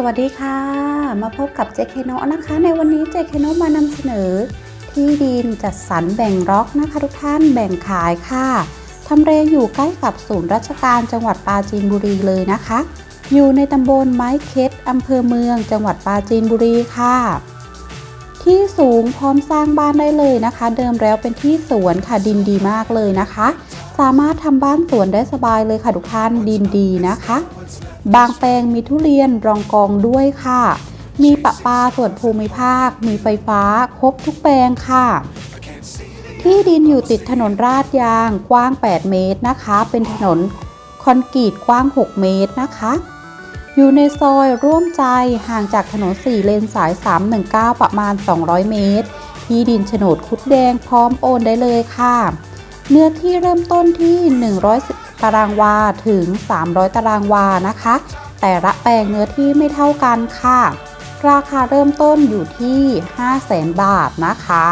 สวัสดีค่ะ มาพบกับเจเคโนนะคะ ในวันนี้เจเคโนมานำเสนอ ที่ดินจัดสรรแบ่งร็อกนะคะ ทุกท่านแบ่งขายค่ะทำเลอยู่ใกล้กับศูนย์ราชการจังหวัดปราจีนบุรีเลยนะคะ อยู่ในตำบลไม้เค็ดอำเภอเมือง จังหวัดปราจีนบุรีค่ะ ที่สูงพร้อมสร้างบ้านได้เลยนะคะ เดิมแล้วเป็นที่สวนค่ะดินดีมากเลยนะคะ สามารถทำบ้านสวนได้สบายเลยค่ะทุกท่านดินดีนะคะ บางแปลงมีทุเรียนรองกองด้วยค่ะ มีปะปาส่วนภูมิภาค มีไฟฟ้า ครบทุกแปลงค่ะ ที่ดินอยู่ติดถนนราดยางกว้าง 8 เมตรนะคะ เป็นถนนคอนกรีตกว้าง 6 เมตรนะคะ อยู่ในซอยร่วมใจห่างจากถนน 4 เลนสาย 319 ประมาณ 200 เมตร ที่ดินโฉนดคุดแดงพร้อมโอนได้เลยค่ะ เนื้อที่เริ่มต้นที่110ตารางวาถึง 300 ตารางวานะคะ แต่ละแปลงเนื้อที่ไม่เท่ากันค่ะ ราคาเริ่มต้นอยู่ที่ 500,000 บาทนะคะ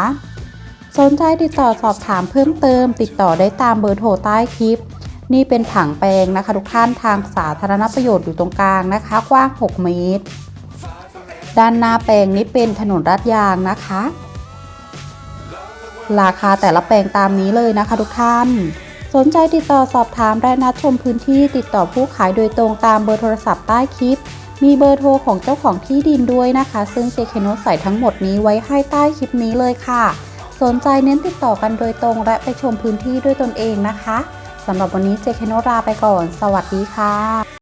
สนใจติดต่อสอบถามเพิ่มเติม ติดต่อได้ตามเบอร์โทรใต้คลิป นี่เป็นผังแปลงนะคะ ทุกท่านทางสาธารณประโยชน์อยู่ตรงกลางนะคะ กว้าง 6 เมตร ด้านหน้าแปลงนี้เป็นถนนราดยางนะคะ ราคาแต่ละแปลงตามนี้เลยนะคะ ทุกท่าน สนใจติดต่อสอบถามและนัดชมพื้นที่ติดต่อผู้ขายโดยตรงตามเบอร์โทรศัพท์ใต้คลิป มีเบอร์โทรของเจ้าของที่ดินด้วยนะคะ ซึ่งเจเคโนใส่ทั้งหมดนี้ไว้ให้ใต้คลิปนี้เลยค่ะ สนใจเน้นติดต่อกันโดยตรงและไปชมพื้นที่ด้วยตนเองนะคะ สำหรับวันนี้เจเคโนลาไปก่อน สวัสดีค่ะ